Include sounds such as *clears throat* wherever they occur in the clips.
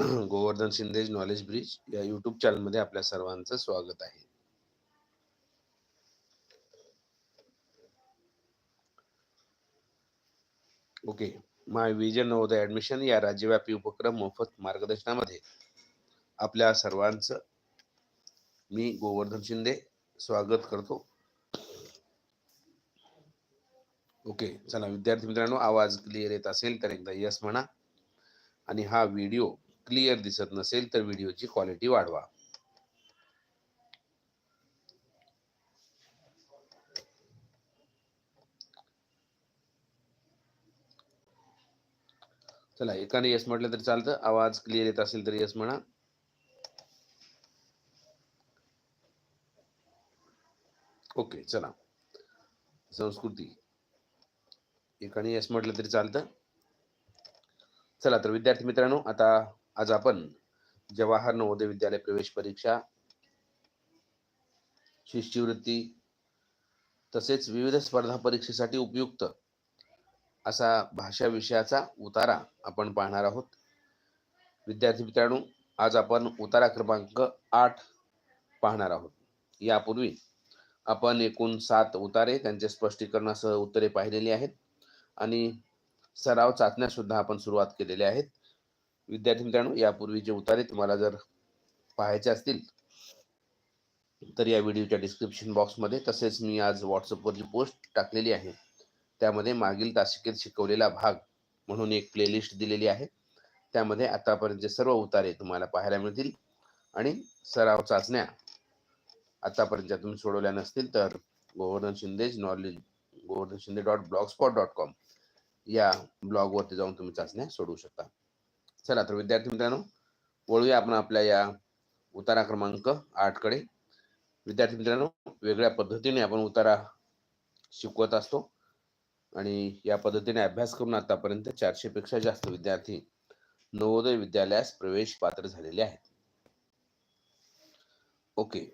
*clears throat* Govardhan Shinde's knowledge bridge या YouTube चॅनलमध्ये आपल्या सर्वांचं स्वागत आहे. Okay my vision Navodaya admission या राज्यव्यापी उपक्रम मोफत मार्गदर्शनामध्ये आपल्या सर्वांचं मी गोवर्धन शिंदे स्वागत करतो. ओके चला विद्यार्थी मित्रांनो आवाज क्लिअर येत असेल तर एकदा यस म्हणा. आणि हा व्हिडिओ क्लिअर दिसत नसेल तर व्हिडिओची क्वालिटी वाढवा. चला एकाने यस म्हटलं तरी चालतं. आवाज क्लिअर येत असेल तर यस म्हणा. ओके चला. संस्कृती. एकाने यस म्हटलं तरी चालतं. चला तर विद्यार्थी मित्रांनो आता आज आपण जवाहर नवोदय विद्यालय प्रवेश परीक्षा शिष्यवृत्ती तसेच विविध स्पर्धा परीक्षेसाठी उपयुक्त असा भाषा विषयाचा उतारा आपण पाहणार आहोत. विद्यार्थी मित्रांनो आज आपण उतारा क्रमांक आठ पाहणार आहोत. यापूर्वी आपण एकूण सात उतारे त्यांचे स्पष्टीकरणासह उत्तरे पाहिलेली आहेत आणि सराव चाचण्यासुद्धा आपण सुरुवात केलेल्या आहेत. विद्यार्थी मित्रांनो यापूर्वीचे उतारे तुम्हाला जर पाहायचे असतील तर या व्हिडिओच्या डिस्क्रिप्शन बॉक्समध्ये तसेच मी आज व्हॉट्सअपवरची पोस्ट टाकलेली आहे. त्यामध्ये मागील तासिकेत शिकवलेला भाग म्हणून एक प्लेलिस्ट दिलेली आहे. त्यामध्ये आतापर्यंतचे सर्व उतारे तुम्हाला पाहायला मिळतील. आणि सराव चाचण्या आतापर्यंत तुम्ही सोडवल्या नसतील तर Govardhan Shinde's knowledge Govardhan Shinde dot blogspot dot com या ब्लॉगवरती जाऊन तुम्ही चाचण्या सोडवू शकता. चला तर विद्यार्थी मित्रांनो वळूया आपण आपल्या या उतारा क्रमांक आठकडे. विद्यार्थी मित्रांनो वेगळ्या पद्धतीने आपण उतारा शिकवत असतो आणि या पद्धतीने अभ्यास करून आतापर्यंत चारशे पेक्षा जास्त विद्यार्थी नवोदय विद्यालयास प्रवेश पात्र झालेले आहेत. ओके.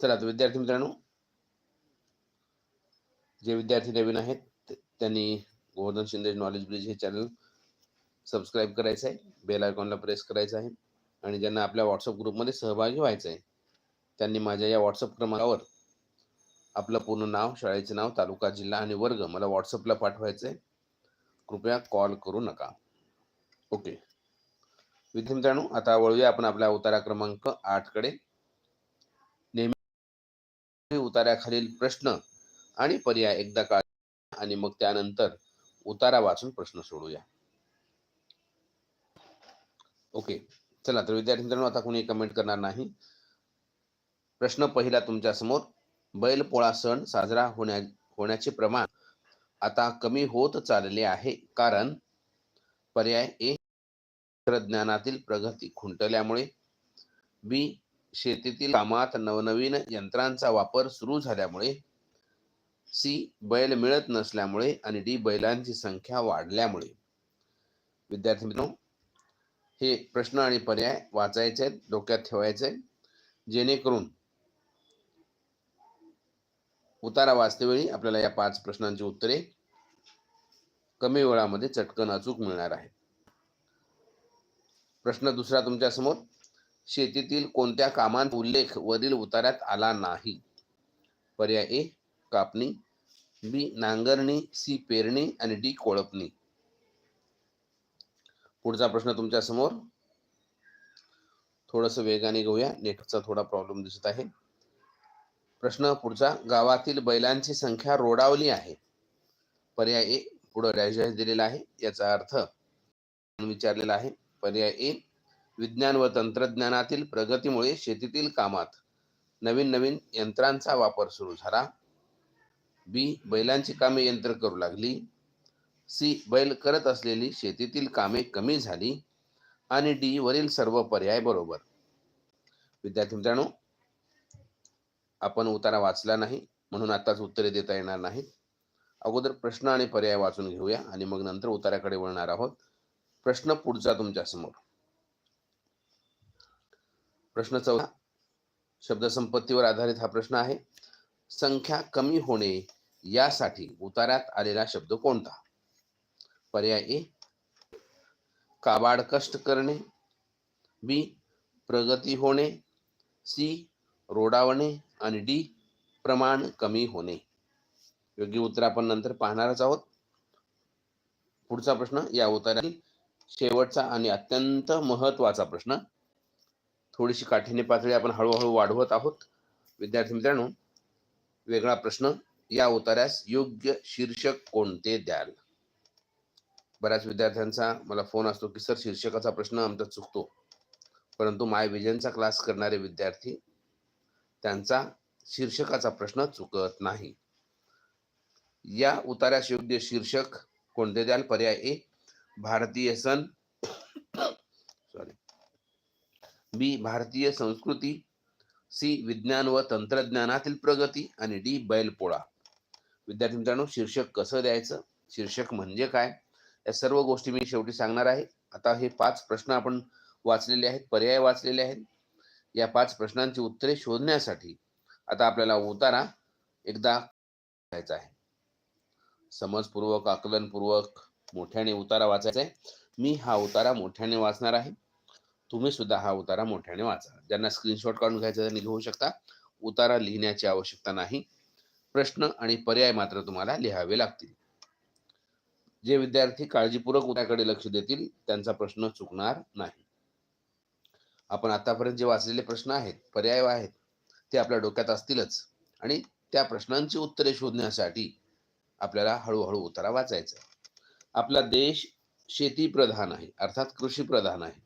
चला तर विद्यार्थी मित्रांनो जे विद्यार्थी नवीन आहेत त्यांनी गोवर्धन शिंदे नॉलेज ब्रिज हे चॅनल सबस्क्राईब करायचं आहे बेल आयकॉनला प्रेस करायचं आहे आणि ज्यांना आपल्या व्हॉट्सअप ग्रुपमध्ये सहभागी व्हायचं आहे त्यांनी माझ्या या व्हॉट्सअप क्रमांकावर आपलं पूर्ण नाव शाळेचे नाव तालुका जिल्हा आणि वर्ग मला व्हॉट्सअपला पाठवायचं आहे. कृपया कॉल करू नका. ओके विद्यार्थी मित्रांनो आता वळूया आपण आपल्या उतारा क्रमांक आठकडे नेहमी उतार्याखालील प्रश्न आणि पर्याय एकदा काढ आणि मग त्यानंतर उतारा वाचून प्रश्न सोडूया. ओके. चला तर विद्यार्थी मित्रांनो आता कोणी कमेंट करणार नाही. प्रश्न पहिला तुमच्यासमोर. बैलपोळा सण साजरा होण्या होण्याचे प्रमाण आता कमी होत चालले आहे. कारण पर्याय ए तंत्रज्ञानातील प्रगती खुंटल्यामुळे बी शेतीतील कामात नवनवीन यंत्रांचा वापर सुरू झाल्यामुळे सी बैल मिळत नसल्यामुळे आणि डी बैलांची संख्या वाढल्यामुळे. विद्यार्थी मित्रांनो हे प्रश्न आणि पर्याय वाचायचे आहेत डोक्यात ठेवायचे आहेत. जेणेकरून उतारा वाचतेवेळी आपल्याला या पाच प्रश्नांची उत्तरे कमी वेळामध्ये चटकन अचूक मिळणार आहे प्रश्न दुसरा तुमच्यासमोर. शेतीतील कोणत्या कामांचा उल्लेख वरील उतार्यात आला नाही? पर्याय ए कापणी बी नांगरणी सी पेरणी आणि डी कोळपणी. पुढचा प्रश्न तुमच्यासमोर थोडस वेगाने घेऊया. नेटवर्कचा थोडा प्रॉब्लेम दिसत आहे. प्रश्न पुढचा गावातील बैलांची संख्या रोडावली आहे. पर्याय ए पुढे डॅश दिलेला आहे. याचा अर्थ विचारलेला आहे. पर्याय ए विज्ञान व तंत्रज्ञानातील प्रगतीमुळे शेतीतील कामात नवीन नवीन यंत्रांचा वापर सुरू झाला. बी बैलांची कामे यंत्र करू लागली. सी बैल करत असलेली शेतीतील कामे कमी झाली आणि डी वरील सर्व पर्याय बरोबर. विद्यार्थी मित्रांनो आपण उतारा वाचला नाही म्हणून आताच उत्तरे देता येणार नाहीत. अगोदर प्रश्न आणि पर्याय वाचून घेऊया आणि मग नंतर उताराकडे वळणार आहोत. प्रश्न पुढचा तुमच्यासमोर. प्रश्न चौथा शब्दसंपत्तीवर आधारित हा प्रश्न आहे. संख्या कमी होणे यासाठी उतारात आलेला शब्द कोणता? पर्याय ए. काबाड कष्ट करणे. बी. प्रगती होणे. सी. रोडावणे आणि डी. प्रमाण कमी होणे. योग्य उत्तर आपण नंतर पाहणारच आहोत. पुढचा प्रश्न या उत्तरातील शेवटचा आणि अत्यंत महत्त्वाचा प्रश्न. थोडीशी काठीने पातळी आपण हळूहळू वाढवत आहोत. विद्यार्थी मित्रांनो वेगळा प्रश्न या उतार्यास योग्य शीर्षक कोणते द्याल? बऱ्याच विद्यार्थ्यांचा मला फोन असतो की सर शीर्षकाचा प्रश्न आमचा चुकतो. परंतु माय विजनचा क्लास करणारे विद्यार्थी त्यांचा शीर्षकाचा प्रश्न चुकत नाही. या उतार्यास योग्य शीर्षक कोणते द्याल? पर्याय ए भारतीय सण सॉरी बी भारतीय संस्कृती. सी विज्ञान व तंत्रज्ञानातील प्रगती. आणि डी बैलपोळा. विद्यार्थी मित्रांनो शीर्षक कसं द्यायचं? शीर्षक म्हणजे काय? या सर्व गोष्टी मी शेवटी सांगणार आहे. आता हे पाच प्रश्न आपण वाचलेले आहेत पर्याय वाचलेले आहेत. या पाच प्रश्नांची उत्तरे शोधण्यासाठी आता आपल्याला उतारा एकदा घ्यायचा आहे. समजपूर्वक आकलनपूर्वक मोठ्याने उतारा वाचायचा आहे. मी हा उतारा मोठ्याने वाचणार आहे. तुम्ही सुद्धा हा उतारा मोठ्याने वाचा. ज्यांना स्क्रीनशॉट काढून घ्यायचा त्यांनी घेऊ शकता. उतारा लिहिण्याची आवश्यकता नाही. प्रश्न आणि पर्याय मात्र तुम्हाला लिहावे लागतील. जे विद्यार्थी काळजीपूर्वक उद्याकडे लक्ष देतील त्यांचा प्रश्न चुकणार नाही. आपण आतापर्यंत जे वाचलेले प्रश्न आहेत पर्याय आहेत ते आपल्या डोक्यात असतीलच. आणि त्या प्रश्नांची उत्तरे शोधण्यासाठी आपल्याला हळूहळू उतारा वाचायचा आपला देश शेती प्रधान आहे अर्थात कृषी प्रधान आहे.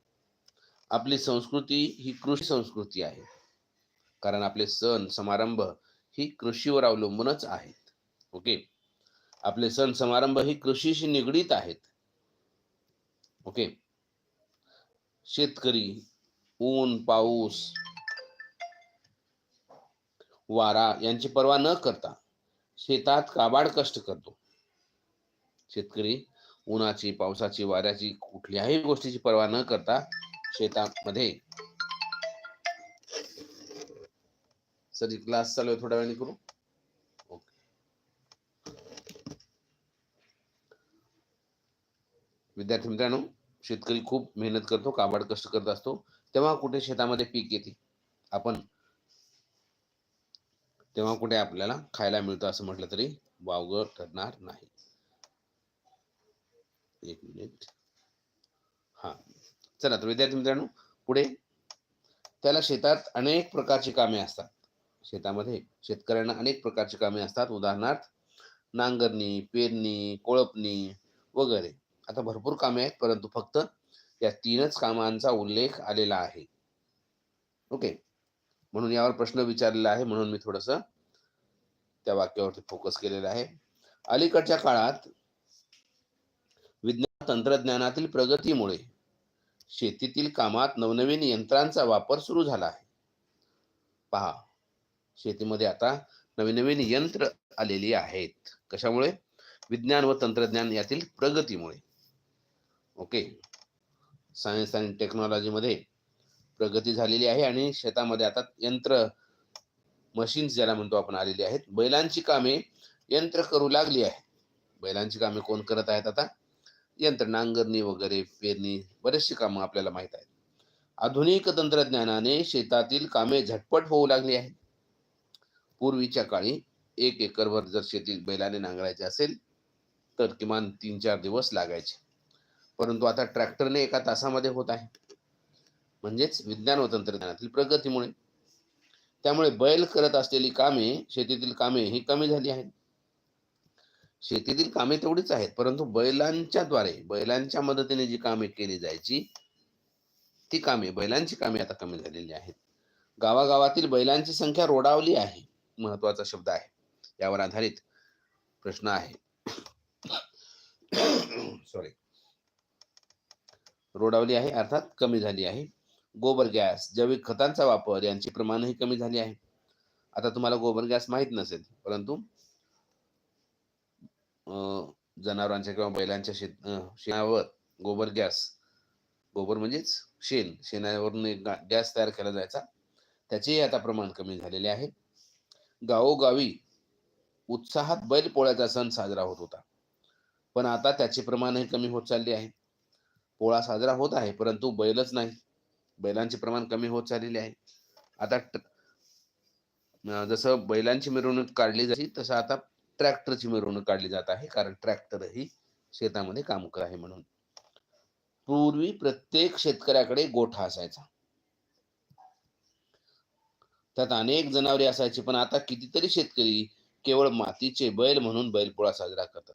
आपली संस्कृती ही कृषी संस्कृती आहे. कारण आपले सण समारंभ ही कृषीवर अवलंबूनच आहेत. ओके? आपले सण समारंभ ही कृषीशी निगडीत आहेत. ओके शेतकरी ऊन पाऊस वारा यांची पर्वा न करता शेतात काबाड कष्ट करतो. शेतकरी उन्हाची पावसाची वाऱ्याची कुठल्याही गोष्टीची पर्वा न करता शेतामध्ये सर क्लास चालू आहे थोड्या वेळाने करू. विद्यार्थी मित्रांनो शेतकरी खूप मेहनत करतो काबाड कष्ट करत असतो तेव्हा कुठे शेतामध्ये पीक येते? आपण तेव्हा कुठे आपल्याला खायला मिळतं असं म्हटलं तरी वावग ठरणार नाही. एक मिनिट हा. चला तर विद्यार्थी मित्रांनो पुढे. त्याला शेतात अनेक प्रकारची कामे असतात. शेतामध्ये शेतकऱ्यांना अनेक प्रकारची कामे असतात. उदाहरणार्थ नांगरणी पेरणी कोळपणी वगैरे. आता भरपूर कामे आहेत परंतु फक्त या तीनच कामांचा उल्लेख आलेला आहे. ओके. म्हणून यावर प्रश्न विचारलेला आहे म्हणून मी थोडस त्या वाक्यावरती फोकस केलेला आहे. अलीकडच्या काळात विज्ञान तंत्रज्ञानातील प्रगतीमुळे शेतीतील कामात नवनवीन यंत्रांचा वापर सुरू झाला आहे. पहा शेतीमध्ये आता नवीन नवीन यंत्र आलेली आहेत. कशामुळे? विज्ञान व तंत्रज्ञान यातील प्रगतीमुळे. ओके. सायन्स आणि टेक्नॉलॉजीमध्ये प्रगती झालेली आहे आणि शेतामध्ये आता यंत्र मशीन्स ज्याला म्हणतो आपण आलेली आहेत. बैलांची कामे यंत्र करू लागली आहे. बैलांची कामे कोण करत आहेत आता? यंत्र नांगरणी वगैरे पेरणी बरेचशी कामं आपल्याला माहीत आहेत. आधुनिक तंत्रज्ञानाने शेतातील कामे झटपट होऊ लागली आहेत. पूर्वीच्या काळी एक एकरभर जर शेती बैलाने नांगरायचे असेल तर किमान तीन चार दिवस लागायचे. परंतु आता ट्रॅक्टरने एका तासामध्ये होत आहे. म्हणजेच विज्ञान व तंत्रज्ञानातील प्रगतीमुळे. त्यामुळे बैल करत असलेली कामे शेतीतील कामे ही कमी झाली आहेत. शेतीतील कामे तेवढीच आहेत परंतु बैलांच्या द्वारे बैलांच्या मदतीने जी कामे केली जायची ती कामे बैलांची कामे आता कमी झालेली आहेत. गावागावातील बैलांची संख्या रोडावली आहे महत्त्वाचा शब्द आहे. यावर आधारित प्रश्न आहे. *coughs* सॉरी रोडावली आहे अर्थात कमी झाली आहे. गोबर गॅस जैविक खतांचा वापर यांची प्रमाणही कमी झाली आहे. आता तुम्हाला गोबर गॅस माहीत नसेल परंतु जनावरांच्या किंवा बैलांच्या शेत शेणावर गोबर गॅस गोबर म्हणजेच शेण शेणावरून एक गॅस तयार केला जायचा. त्याचेही आता प्रमाण कमी झालेले आहे. गावोगावी उत्साहात बैल पोळ्याचा सण साजरा होत होता. पण आता त्याचे प्रमाणही कमी होत चालले आहे. पोळा साजरा होत आहे परंतु बैलच नाही. बैलांचे प्रमाण कमी होत चाललेले आहे. आता जसं बैलांची मिरवणूक काढली जाते तसं आता ट्रॅक्टरची मिरवणूक काढली जात आहे कारण ट्रॅक्टर ही शेतामध्ये काम करत आहे म्हणून. पूर्वी प्रत्येक शेतकऱ्याकडे गोठा असायचा. त्यात अनेक जनावरे असायची पण आता कितीतरी शेतकरी केवळ मातीचे बैल म्हणून बैलपोळा साजरा करतात.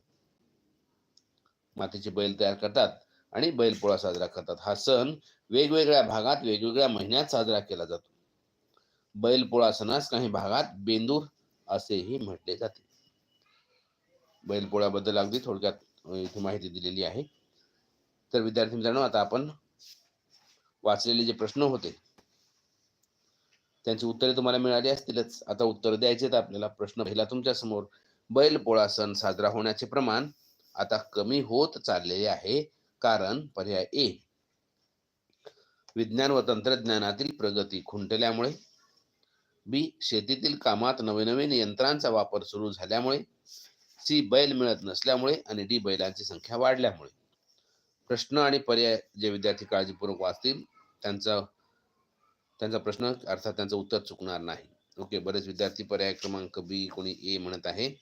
मातीचे बैल तयार करतात. आणि बैलपोळा साजरा करतात. हा सण वेगवेगळ्या भागात वेगवेगळ्या महिन्यात साजरा केला जातो. बैलपोळा सणास काही भागात बेंदूर असेही म्हटले जाते. बैलपोळ्याबद्दल अगदी थोडक्यात इथे माहिती दिलेली आहे. तर विद्यार्थी मित्रांनो आता आपण वाचलेले जे प्रश्न होते त्यांची उत्तरे तुम्हाला मिळाली असतीलच. आता उत्तर द्यायचे तर आपल्याला. प्रश्न पहिला तुमच्यासमोर. बैलपोळा सण साजरा होण्याचे प्रमाण आता कमी होत चाललेले आहे. कारण पर्याय ए. विज्ञान व तंत्रज्ञानातील प्रगती खुंटल्यामुळे. बी. शेतीतील कामात नवनवीन यंत्रांचा वापर सुरू झाल्यामुळे. सी. बैल मिळत नसल्यामुळे आणि डी. बैलांची संख्या वाढल्यामुळे. प्रश्न आणि पर्याय जे विद्यार्थी काळजीपूर्वक वाचतील त्यांचा त्यांचा प्रश्न अर्थात त्यांचं उत्तर चुकणार नाही. ओके बरेच विद्यार्थी पर्याय क्रमांक बी कोणी ए म्हणत आहे.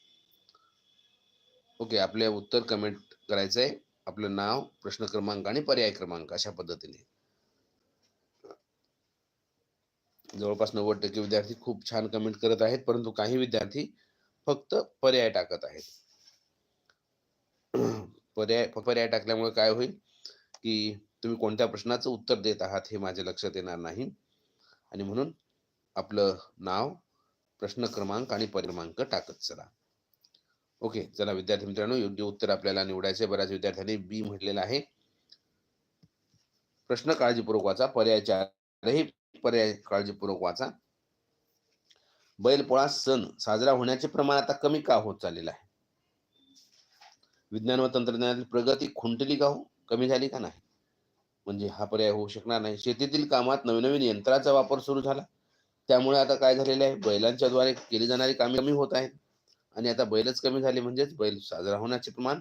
ओके आपले उत्तर कमेंट करायचं आहे आपलं नाव प्रश्न क्रमांक आणि पर्याय क्रमांक अशा पद्धतीने. जवळपास नव्वद टक्के विद्यार्थी खूप छान कमेंट करत आहेत परंतु काही विद्यार्थी फक्त पर्याय टाकत आहेत. पर्याय पर्याय टाकल्यामुळे काय होईल की तुम्ही कोणत्या प्रश्नाचं उत्तर देत आहात हे माझ्या लक्षात येणार नाही. आणि म्हणून आपलं नाव प्रश्न क्रमांक आणि क्रमांक टाकत चला. ओके चला विद्यार्थी मित्रांनो योग्य उत्तर आपल्याला निवडायचे बऱ्याच विद्यार्थ्यांनी बी म्हटलेलं आहे. प्रश्न काळजीपूर्वक वाचा. पर्याय चारही पर्याय काळजीपूर्वक वाचा. बैलपोळा सण साजरा होण्याचे प्रमाण आता कमी का होत चाललेलं आहे? विज्ञान व तंत्रज्ञानातील प्रगती खुंटली का हो? कमी झाली का नाही? म्हणजे हा पर्याय होऊ शकणार नाही. शेतीतील कामात नवीन यंत्राचा वापर सुरू झाला. त्यामुळे आता काय झालेलं आहे? बैलांच्या द्वारे केली जाणारी कामे कमी होत आहेत. आणि आता बैलच कमी झाले म्हणजेच बैल साजरा होण्याचे प्रमाण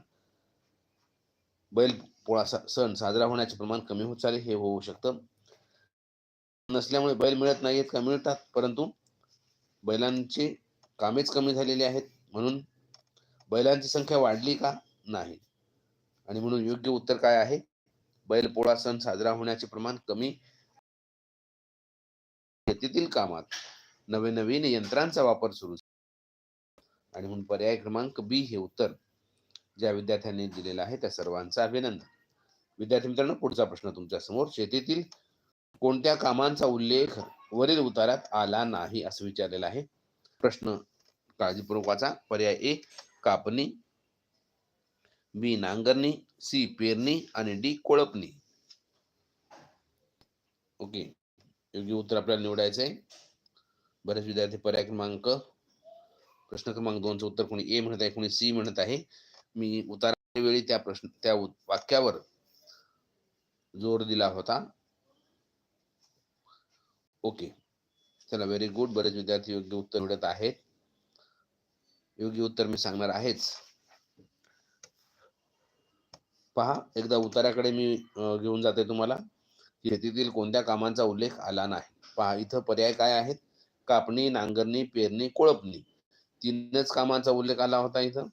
बैल पोळा सण साजरा होण्याचे प्रमाण कमी होत चालले हे होऊ शकतं. नसल्यामुळे बैल मिळत नाहीत का मिळतात परंतु बैलांची कामेच कमी झालेली आहेत म्हणून बैलांची संख्या वाढली का? नाही. आणि म्हणून योग्य उत्तर काय आहे? बैल पोळा सण साजरा होण्याचे प्रमाण कमी शेतीतील कामात नवे नवीन यंत्रांचा वापर सुरू आणि म्हणून पर्याय क्रमांक बी हे उत्तर ज्या विद्यार्थ्यांनी दिलेलं आहे त्या सर्वांचं अभिनंदन. विद्यार्थी मित्रांनो पुढचा प्रश्न तुमच्यासमोर. शेतीतील कोणत्या कामांचा उल्लेख वरील उतारात आला नाही असं विचारलेलं आहे. प्रश्न काळजीपूर्वक वाचा. पर्याय ए कापणी बी नांगरणी सी पेरणी आणि डी कोळपणी. ओके. योग्य उत्तर आपल्याला निवडायचं आहे बरेच विद्यार्थी पर्याय क्रमांक प्रश्न क्रमांक दोनचं उत्तर कोणी ए म्हणत आहे कोणी सी म्हणत आहे. मी उतारावेळी त्या प्रश्न त्या वाक्यावर जोर दिला होता. ओके. चला व्हेरी गुड बरेच विद्यार्थी योग्य उत्तर मिळत आहेत. योग्य उत्तर मी सांगणार आहेच. पहा एकदा उताराकडे मी घेऊन जाते तुम्हाला. शेतीतील कोणत्या कामांचा उल्लेख आला नाही. पहा इथं पर्याय काय आहेत? कापणी नांगरणी पेरणी कोळपणी. तीनच कामांचा उल्लेख आला होता इथं.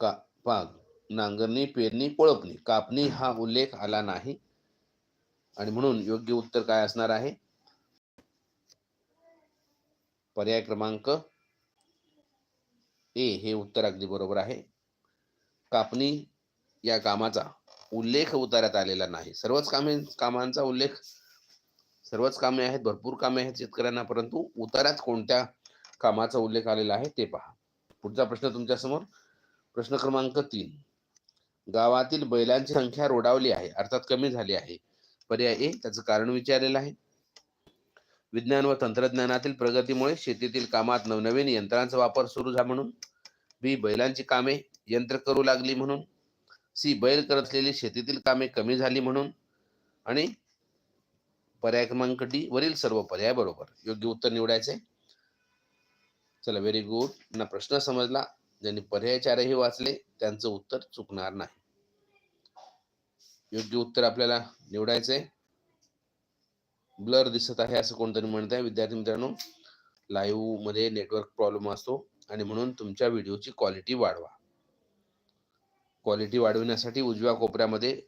का पाग नांगरणी पेरणी कोळपणी कापणी हा उल्लेख आला नाही. आणि म्हणून योग्य उत्तर काय असणार आहे? पर्याय क्रमांक ए हे उत्तर अगदी बरोबर आहे. कापणी या कामाचा उल्लेख उतारण्यात आलेला नाही. सर्वच कामे कामांचा उल्लेख सर्वच कामे आहेत भरपूर कामे आहेत शेतकऱ्यांना परंतु उतारात कोणत्या कामाचा उल्लेख आलेला आहे ते पहा. पुढचा प्रश्न तुमच्यासमोर प्रश्न क्रमांक तीन. गावातील बैलांची संख्या रोडावली आहे अर्थात कमी झाली आहे. पर्याय ए त्याचं कारण विचारलेलं आहे. विज्ञान व तंत्रज्ञानातील प्रगतीमुळे शेतीतील कामात नवनवीन यंत्रांचा वापर सुरू झाला म्हणून. बी बैलांची कामे यंत्र करू लागली म्हणून. सी बैल करत असलेली शेतीतील कामे कमी झाली म्हणून. आणि पर्याय क्रमांक डी वरील सर्व पर्याय बरोबर. योग्य उत्तर निवडायचे. चला व्हेरी गुड ना प्रश्न समजला. ज्यांनी पर्याय चारही वाचले त्यांचं उत्तर चुकणार नाही. योग्य उत्तर आपल्याला निवडायचंय ब्लर दिसत आहे असं कोणतरी म्हणत आहे. विद्यार्थी मित्रांनो लाईव्हमध्ये नेटवर्क प्रॉब्लेम असतो आणि म्हणून तुमच्या व्हिडिओची क्वालिटी वाढवा. क्वालिटी वाढविण्यासाठी उजव्या कोपऱ्यामध्ये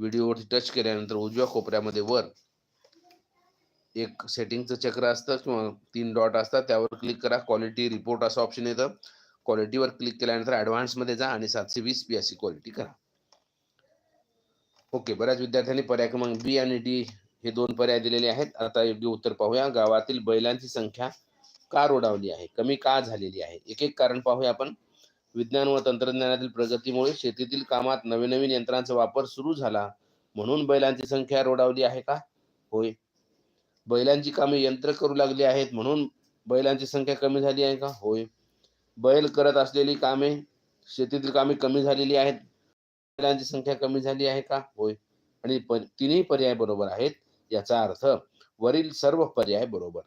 व्हिडिओवरती टच केल्यानंतर उजव्या कोपऱ्यामध्ये वर एक सेटिंगचं चक्र असतं किंवा तीन डॉट असतात. त्यावर क्लिक करा. क्वालिटी रिपोर्ट असं ऑप्शन येतं. क्वालिटीवर क्लिक केल्यानंतर ॲडव्हान्समध्ये जा आणि सातशे वीस पी अशी क्वालिटी करा. ओके बऱ्याच विद्यार्थ्यांनी पर्याय क्रमांक बी आणि डी हे दोन पर्याय दिलेले आहेत. आता योग्य उत्तर पाहूया. गावातील बैलांची संख्या का रोडावली आहे? कमी का झालेली आहे? एक एक कारण पाहूया आपण. विज्ञान व तंत्रज्ञानातील प्रगतीमुळे शेतीतील कामात नवीन नवीन यंत्रांचा वापर सुरू झाला. म्हणून बैलांची संख्या रोडावली आहे का? होय. बैलांची कामे यंत्र करू लागली आहेत म्हणून बैलांची संख्या कमी झाली आहे का? होय. बैल करत असलेली कामे शेतीतील कामे कमी झालेली आहेत. बैलांची संख्या कमी झाली आहे का? होय. आणि प- तिन्ही पर्याय बरोबर आहेत याचा अर्थ वरील सर्व पर्याय बरोबर.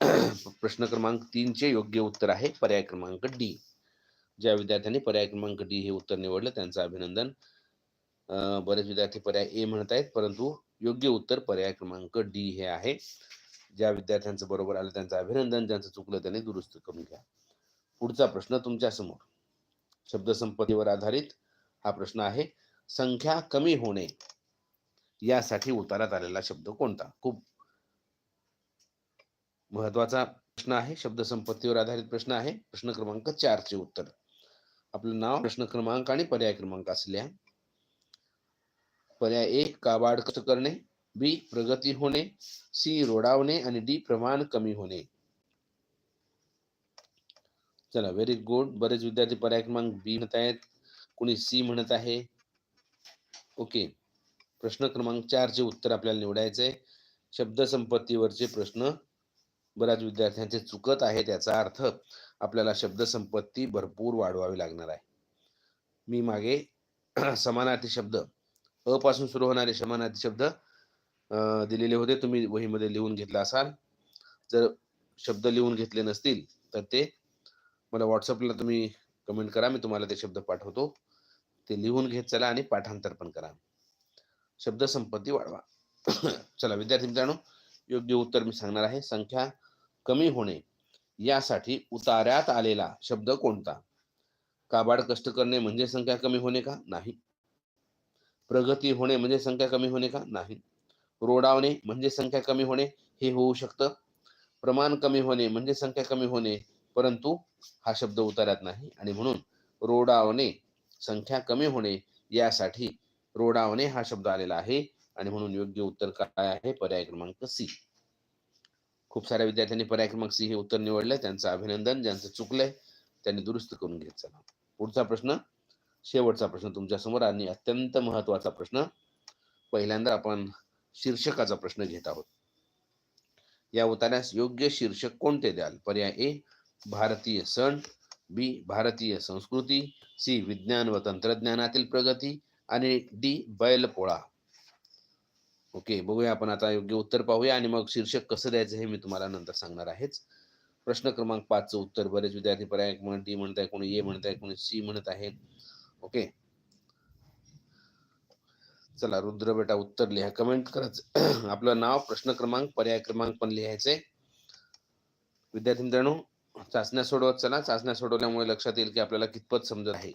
प्रश्न क्रमांक तीनचे योग्य उत्तर आहे. पर्याय क्रमांक डी ज्या विद्यार्थ्यांनी पर्याय क्रमांक डी हे उत्तर निवडलं त्यांचं अभिनंदन. बरेच विद्यार्थी पर्याय ए म्हणत आहेत परंतु योग्य उत्तर पर्याय क्रमांक डी हे आहे. ज्या विद्यार्थ्यांचं बरोबर आलं त्यांचं अभिनंदन ज्यांचं चुकलं त्यांनी दुरुस्त करून घ्या. पुढचा प्रश्न तुमच्यासमोर. शब्दसंपत्तीवर आधारित हा प्रश्न आहे. संख्या कमी होणे यासाठी उतारात आलेला शब्द कोणता? खूप महत्त्वाचा प्रश्न आहे शब्दसंपत्तीवर आधारित प्रश्न आहे. प्रश्न क्रमांक चार चे उत्तर. आपलं नाव प्रश्न क्रमांक आणि पर्याय क्रमांक असल्या. पर्याय एक काबाड करणे. बी प्रगती होणे. सी रोडावणे. आणि डी प्रमाण कमी होणे. चला व्हेरी गुड बरेच विद्यार्थी पर्याय क्रमांक बी म्हणत आहेत. कुणी सी म्हणत आहे? ओके. प्रश्न क्रमांक चारचे उत्तर आपल्याला निवडायचे शब्दसंपत्तीवरचे प्रश्न. बऱ्याच विद्यार्थ्यांचे चुकत आहे त्याचा अर्थ आपल्याला शब्दसंपत्ती भरपूर वाढवावी लागणार आहे. मी मागे *clears throat* समानार्थी शब्द अ पासून सुरू होणारे समानार्थी शब्द दिलेले होते. तुम्ही वहीमध्ये लिहून घेतला असाल. जर शब्द लिहून घेतले नसतील तर ते मला व्हॉट्सअपला तुम्ही कमेंट करा. मी तुम्हाला ते शब्द पाठवतो. ते लिहून घेत चला आणि पाठांतर पण करा. शब्दसंपत्ती वाढवा. *clears throat* चला विद्यार्थी मित्रांनो योग्य उत्तर मी सांगणार आहे. संख्या कमी होणे यासाठी उतार्यात आलेला शब्द कोणता? काबाड कष्ट करणे म्हणजे संख्या कमी होणे का? नाही. प्रगती होणे म्हणजे संख्या कमी होणे का? नाही. रोडावणे म्हणजे संख्या कमी होणे हे होऊ शकतं. प्रमाण कमी होणे म्हणजे संख्या कमी होणे परंतु हा शब्द उतार्यात नाही. आणि म्हणून रोडावणे संख्या कमी होणे यासाठी रोडावणे हा शब्द आलेला आहे. आणि म्हणून योग्य उत्तर काय आहे? पर्याय क्रमांक सी. खूप साऱ्या विद्यार्थ्यांनी पर्याय क्रमांक सी हे उत्तर निवडलंय. त्यांचं अभिनंदन ज्यांचं चुकलंय त्यांनी दुरुस्त करून घेत चला. पुढचा प्रश्न शेवटचा प्रश्न तुमच्यासमोर आणि अत्यंत महत्त्वाचा प्रश्न. पहिल्यांदा आपण शीर्षकाचा प्रश्न घेत आहोत. या उतार्यास योग्य शीर्षक कोणते द्याल? पर्याय ए भारतीय सण बी भारतीय संस्कृती सी विज्ञान व तंत्रज्ञानातील प्रगती आणि डी बैलपोळा. ओके बघूया आपण आता योग्य उत्तर पाहूया आणि मग शीर्षक कसं द्यायचं हे मी तुम्हाला नंतर सांगणार आहेच. प्रश्न क्रमांक पाचचं उत्तर बरेच विद्यार्थी पर्याय म्हणत डी म्हणत आहे कोणी ए म्हणत आहे कोणी सी म्हणत आहे ओके. चला रुद्र बेटा उत्तर लिहा कमेंट करत. *clears throat* आपलं नाव प्रश्न क्रमांक पर्याय क्रमांक पण लिहायचे विद्यार्थी मित्रांनो चाचण्या सोडवत चला. चाचण्या सोडवल्यामुळे लक्षात येईल की आपल्याला कितपत समजत आहे.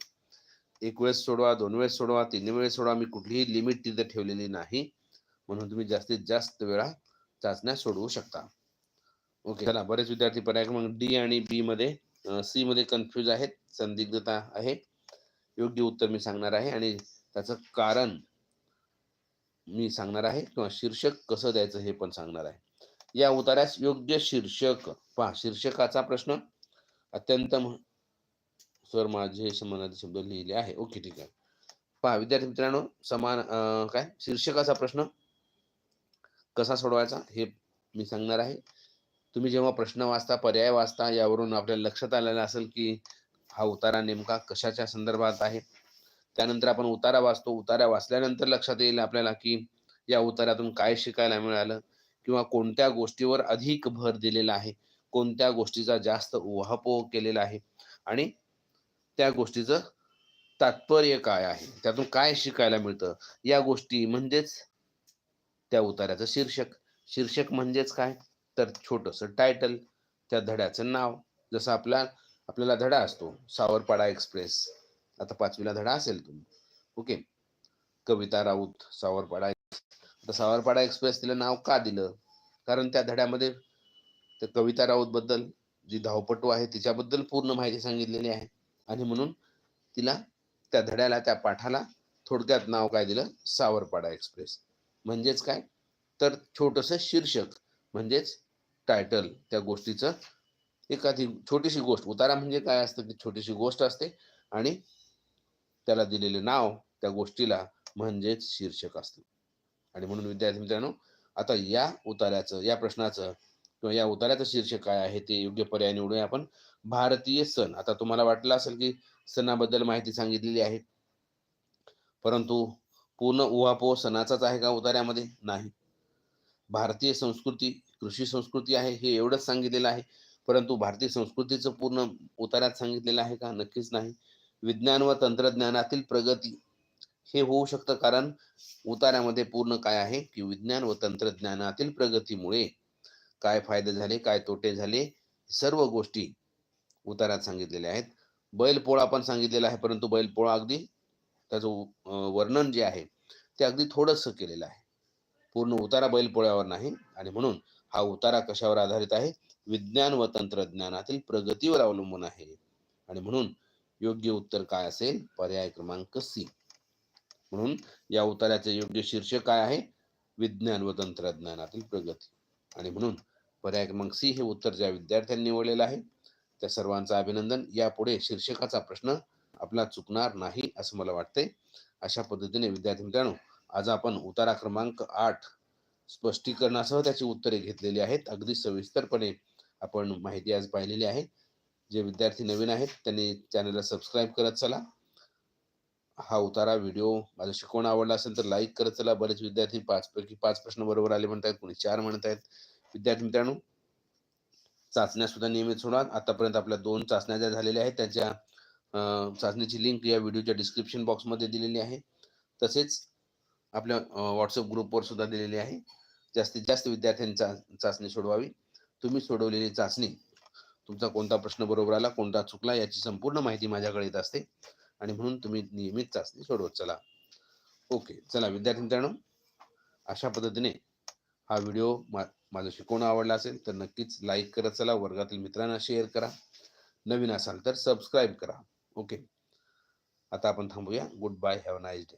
एक वेळेस सोडवा दोन वेळेस सोडवा तीन वेळेस सोडवा मी कुठलीही लिमिट तिथे ठेवलेली नाही. म्हणून तुम्ही जास्तीत जास्त वेळा चाचण्या सोडवू शकता. ओके चला बरेच विद्यार्थी पर्याय क्रमांक डी आणि बी मध्ये सी मध्ये कन्फ्युज आहेत संदिग्धता आहे योग्य उत्तर मी सांगणार आहे आणि त्याचं कारण मी सांगणार आहे किंवा शीर्षक कसं द्यायचं हे पण सांगणार आहे. या उतार्यास योग्य शीर्षक पहा शीर्षकाचा प्रश्न अत्यंत सर माझे समानार्थी शब्द लिहिले आहे. ओके ठीक आहे. पहा विद्यार्थी मित्रांनो समान काय? शीर्षकाचा प्रश्न कसा सोडवायचा हे मी सांगणार आहे. तुम्ही जेव्हा प्रश्न वाचता पर्याय वाचता यावरून आपल्याला लक्षात आलेलं असेल की हा उतारा नेमका कशाच्या संदर्भात आहे? त्यानंतर आपण उतारा वाचतो. उतारा वाचल्यानंतर लक्षात येईल आपल्याला की या उतारातून काय शिकायला मिळालं किंवा कोणत्या गोष्टीवर अधिक भर दिलेला आहे? कोणत्या गोष्टीचा जास्त उहापोह केलेला आहे? आणि त्या गोष्टीचं तात्पर्य काय आहे? त्यातून काय शिकायला मिळतं? या गोष्टी म्हणजेच त्या उतार्याचं शीर्षक. शीर्षक म्हणजेच काय? तर छोटंसं टायटल त्या धड्याचं नाव. जसं आपला आपल्याला धडा असतो सावरपाडा एक्सप्रेस आता पाचवीला धडा असेल तुम्ही. ओके. कविता राऊत सावरपाडा आता सावरपाडा एक्सप्रेस तिला नाव का दिलं? कारण त्या धड्यामध्ये त्या कविता राऊत बद्दल जी धावपटू आहे तिच्याबद्दल पूर्ण माहिती सांगितलेली आहे. आणि म्हणून तिला त्या धड्याला त्या पाठाला थोडक्यात नाव काय दिलं? सावरपाडा एक्सप्रेस म्हणजेच काय? तर छोटंसं शीर्षक म्हणजेच टायटल त्या गोष्टीचं. एखादी छोटीशी गोष्ट उतारा म्हणजे काय असतं की छोटीशी गोष्ट असते आणि त्याला दिलेले नाव त्या गोष्टीला म्हणजेच शीर्षक असतं. आणि म्हणून विद्यार्थी मित्रांनो आता या उतार्याचं या प्रश्नाचं किंवा या उतार्याचं शीर्षक काय आहे ते योग्य पर्याय निवडूया आपण. भारतीय सण आता तुम्हाला वाटलं असेल की सणाबद्दल माहिती सांगितलेली आहे. परंतु पूर्ण उहापोह सणाचाच आहे का उतार्यामध्ये? नाही. भारतीय संस्कृती कृषी संस्कृती आहे हे एवढंच सांगितलेलं आहे. परंतु भारतीय संस्कृतीचं पूर्ण उतार्यात सांगितलेलं आहे का? नक्कीच नाही. विज्ञान व तंत्रज्ञानातील प्रगती हे होऊ शकतं कारण उतार्यामध्ये पूर्ण काय आहे? की विज्ञान व तंत्रज्ञानातील प्रगतीमुळे काय फायदे झाले काय तोटे झाले सर्व गोष्टी उतार्यात सांगितलेल्या आहेत. बैलपोळा पण सांगितलेला आहे परंतु बैलपोळा अगदी त्याचं वर्णन जे आहे ते अगदी थोडंसं केलेलं आहे. पूर्ण उतारा बैलपोळ्यावर नाही आणि म्हणून हा उतारा कशावर आधारित आहे? विज्ञान व तंत्रज्ञानातील प्रगतीवर अवलंबून आहे. आणि म्हणून योग्य उत्तर काय असेल? पर्याय क्रमांक सी. म्हणून या उतार्याचे योग्य शीर्षक काय आहे? विज्ञान व तंत्रज्ञानातील प्रगती. आणि म्हणून पर्याय क्रमांक सी हे उत्तर ज्या विद्यार्थ्यांनी निवडलेलं आहे त्या सर्वांचं अभिनंदन. यापुढे शीर्षकाचा प्रश्न आपला चुकणार नाही असं मला वाटते अशा पद्धतीने विद्यार्थी मित्रांनो आज आपण उतारा क्रमांक आठ स्पष्टीकरणासह त्याची उत्तरे घेतलेली आहेत. अगदी सविस्तरपणे आपण माहिती आज पाहिलेली आहे. जे विद्यार्थी नवीन आहेत त्यांनी चॅनलला सबस्क्राईब करत चला. हा उतारा व्हिडिओ माझं शिकवण आवडला असेल तर लाईक करत चला. बरेच विद्यार्थी पाच पैकी पाच प्रश्न बरोबर आले म्हणतात कोणी चार म्हणत आहेत विद्यार्थी मित्रांनो चाचण्या सुद्धा नियमित होणार आतापर्यंत आपल्या दोन चाचण्या ज्या झालेल्या आहेत त्याच्या चाचणीची लिंक या व्हिडिओच्या डिस्क्रिप्शन बॉक्समध्ये दिलेली आहे. तसेच आपल्या व्हॉट्सअप ग्रुपवर सुद्धा दिलेली आहे. जास्तीत जास्त विद्यार्थ्यांनी चा चाचणी सोडवावी. तुम्ही सोडवलेली चाचणी तुमचा कोणता प्रश्न बरोबर आला कोणता चुकला याची संपूर्ण माहिती माझ्याकडे येत असते. आणि म्हणून तुम्ही नियमित चाचणी सोडवत चला. ओके चला विद्यार्थी मित्रांनो अशा पद्धतीने हा व्हिडिओ मा माझं शिकवणं आवडला असेल तर नक्कीच लाईक करत चला. वर्गातील मित्रांना शेअर करा. नवीन असाल तर सबस्क्राईब करा. ओके. आता आपण थांबूया. Goodbye have nice day